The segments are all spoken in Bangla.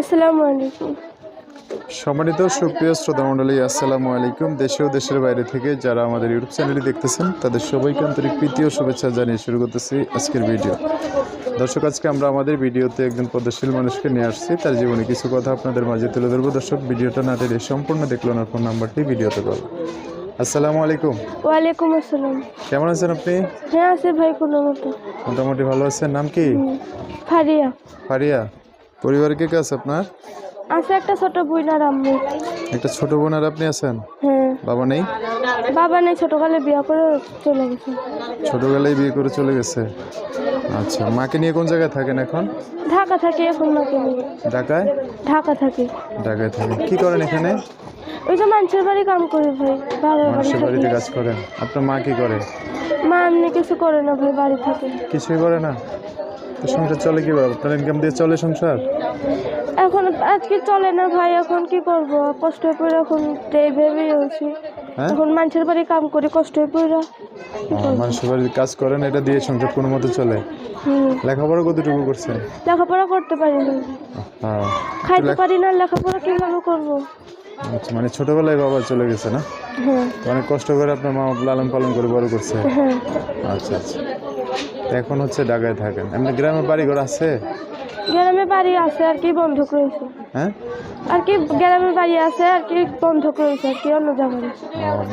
আসসালামু আলাইকুম। সম্মানিত সুপ্রিয় শ্রোতা মণ্ডলী আসসালামু আলাইকুম। দেশে ও দেশের বাইরে থেকে যারা আমাদের ইউটিউব চ্যানেলটি দেখতেছেন তাদের সবাইকে আন্তরিক প্রীতি ও শুভেচ্ছা জানিয়ে শুরু করতেছি আজকের ভিডিও। দর্শক আজকে আমরা আমাদের ভিডিওতে একজন পদ্মশীল মানুষকে নিয়ে আসছি। তার জীবনে কিছু কথা আপনাদের মাঝে তুলে ধরবো। দর্শক ভিডিওটা না দিলে সম্পূর্ণ দেখল না ফোন নাম্বারটি ভিডিওতে পাবো আসসালামু আলাইকুম। ওয়ালাইকুম আসসালাম। কেমন আছেন আপনি? হ্যাঁ আছে ভাই কোনো মতো। মোটামুটি ভালো আছেন। নাম কি। ফারিয়া। ফারিয়া। পরিবারে কে কে আছে আপনার? আছে একটা ছোট বই আর আম্মু। একটা ছোট বোন আর আপনি আছেন? হ্যাঁ। বাবা নেই? বাবা নেই ছোটকালে বিয়ে করে চলে গেছে। ছোটবেলায় বিয়ে করে চলে গেছে? আচ্ছা মাকে নিয়ে কোন জায়গায় থাকেন এখন? ঢাকা থাকে এখন মাকে নিয়ে। ঢাকায়? ঢাকা থাকে। ঢাকায় থাকে। কি করেন এখানে? ওই যে মানুষের বাড়ি কাম করি ভাই মানুষের বাড়িতে কাজ করেন। আপনার মা কি করে? মা এমনি কিছু করে না ভাই বাড়ি থাকে। কিছুই করে না? তো সংসার চলে কীভাবে? আপনার ইনকাম দিয়ে চলে সংসার? এখন আজকে চলে না ভাই এখন কি করব? কষ্ট পড়ে এখন এই ভেবেই হয়েছি হ্যাঁ? এখন মানুষের বাড়ি কাম করি কষ্ট পড়ে মানুষের বাড়িতে কাজ করেন এটা দিয়ে সংসার কোনো মতো চলে? লেখাপড়া কতটুকু করছেন? লেখাপড়া করতে পারি না। হ্যাঁ খাইতে পারি না লেখাপড়া কীভাবে করব? আচ্ছা মানে ছোটবেলায় বাবা চলে গেছে না? হ্যাঁ। অনেক কষ্ট করে আপনার মা লালন পালন করে বড় করছে? হ্যাঁ। আচ্ছা আচ্ছা। এখন হচ্ছে ঢাকায় থাকেন। এমনি গ্রামে বাড়ি ঘর আছে? গ্রামে বাড়ি আছে আর কি বন্ধক রয়েছে। হ্যাঁ? আর কি গ্রামে বাড়ি আছে আর কি বন্ধক রয়েছে আর কি অন্য জায়গায়।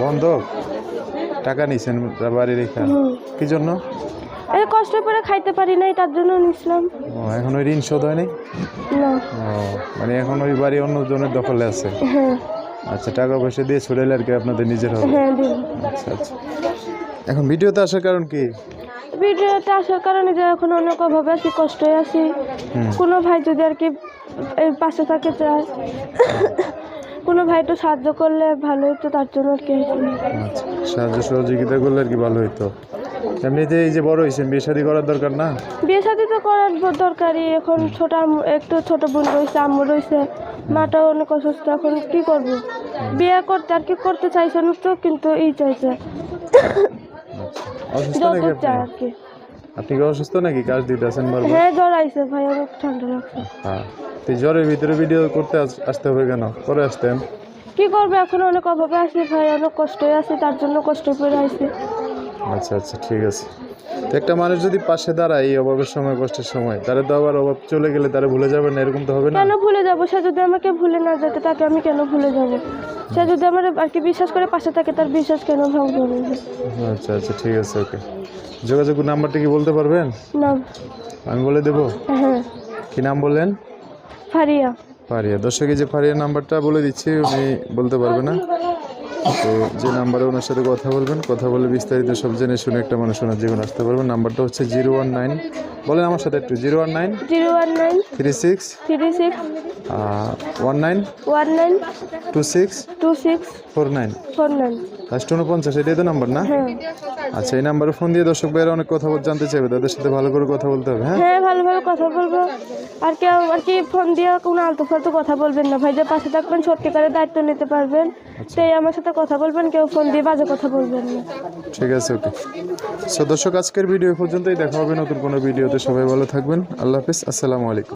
বন্ধক? টাকা নিছেন বাড়ি রেখা? কি জন্য? এই কষ্ট করে খাইতে পারি নাই তার জন্য নিছিলাম। ও এখন ওই ঋণ শোধ হয়নি? না। ও মানে এখন ওই বাড়ি অন্য জনের দখলে আছে? হ্যাঁ। আচ্ছা টাকা পয়সা দিয়ে ছড়াইলে আর কি আপনাদের নিজের হবে? হ্যাঁ আচ্ছা আচ্ছা। এখন ভিডিওতে আসার কারণ কি? ভিডিওতে আসার কারণে যে এখন অনেক অভাবে আছি কষ্টে আছি। কোনো ভাই যদি আর কি এই পাশে থাকে চায় কোনো ভাই একটু সাহায্য করলে ভালো হতো তার জন্য আর কি আচ্ছা সাহায্য সহযোগিতা করলে আর কি ভালো হইতো। এমনিতে এই যে বড় হয়েছেন বিয়ে শাদী করার দরকার না? বিয়ে শাদি তো করার দরকারই। এখন ছোট একটু ছোট বোন রয়েছে আম্মু রয়েছে। মাটাও অনেক অসুস্থ এখন কি করব? বিয়ে করতে আর কি করতে চাইছে না তো কিন্তু এই চাইছে। অসুস্থ নাকি আপনি? কি। আপনি কি অসুস্থ নাকি? কাজ দিতে আছেন বারবার? হ্যাঁ জ্বর আইছে ভাই অনেক ঠান্ডা লাগছে। হ্যাঁ। তো জ্বরের ভিতরে ভিডিও করতে আসতে হবে কেন? পরে আসতেন। কি করবে এখন অনেক অভাবে আছি ভাই অনেক কষ্টই আছে তার জন্য কষ্ট করে আইছে। আচ্ছা আচ্ছা ঠিক আছে। তো একটা মানুষ যদি পাশে দাঁড়ায় এই অভাবের সময় কষ্টের সময় তারা তো আবার অভাব চলে গেলে তারা ভুলে যাবে না এরকম তো হবে না? কেন ভুলে যাব? সে যদি আমাকে ভুলে না যেতে তাকে আমি কেন ভুলে যাব? সে যদি আমার আর কি বিশ্বাস করে পাশে থাকে তার বিশ্বাস কেন ভাঙবো আমি? আচ্ছা আচ্ছা ঠিক আছে ওকে। যোগাযোগ নাম্বারটা কি বলতে পারবেন? না আমি বলে দেবো? হ্যাঁ। কি নাম বললেন? ফারিয়া। ফারিয়া। দর্শকে যে ফারিয়া নাম্বারটা বলে দিচ্ছি উনি বলতে পারবে না? তো যে নাম্বারে ওনার সাথে কথা বলবেন কথা বলে বিস্তারিত সব জেনে শুনে একটা মানুষ ওনার জীবন আসতে পারবেন। নাম্বারটা হচ্ছে জিরো ওয়ান নাইন বলেন আমার সাথে একটু zero one nine? Zero one nine three six? Three six one nine? One nine two six? Two six four nine? Four nine. Last উনপঞ্চাশ এটাই তো নাম্বার না? হ্যাঁ। আচ্ছা এই নাম্বারে ফোন দিয়ে দর্শক ভাইয়েরা অনেক কথা জানতে চাইবে তাদের সাথে ভালো করে কথা বলতে হবে হ্যাঁ? হ্যাঁ ভালোভাবে কথা বলব। আর কেউ আর কি ফোন দিয়ে কোনো আলতু ফালতু কথা বলবেন না। ভাই যে পাশে থাকবেন সত্যিকারের দায়িত্ব নিতে পারবেন। সেই আমার সাথে কথা বলবেন, কেউ ফোন দিয়ে বাজে কথা বলবেন না। ঠিক আছে, ওকে। সো দর্শক, আজকের ভিডিও পর্যন্তই। দেখা হবে নতুন কোনো ভিডিওতে। সবাই ভালো থাকবেন। আল্লাহ হাফিজ। আসসালামু আলাইকুম।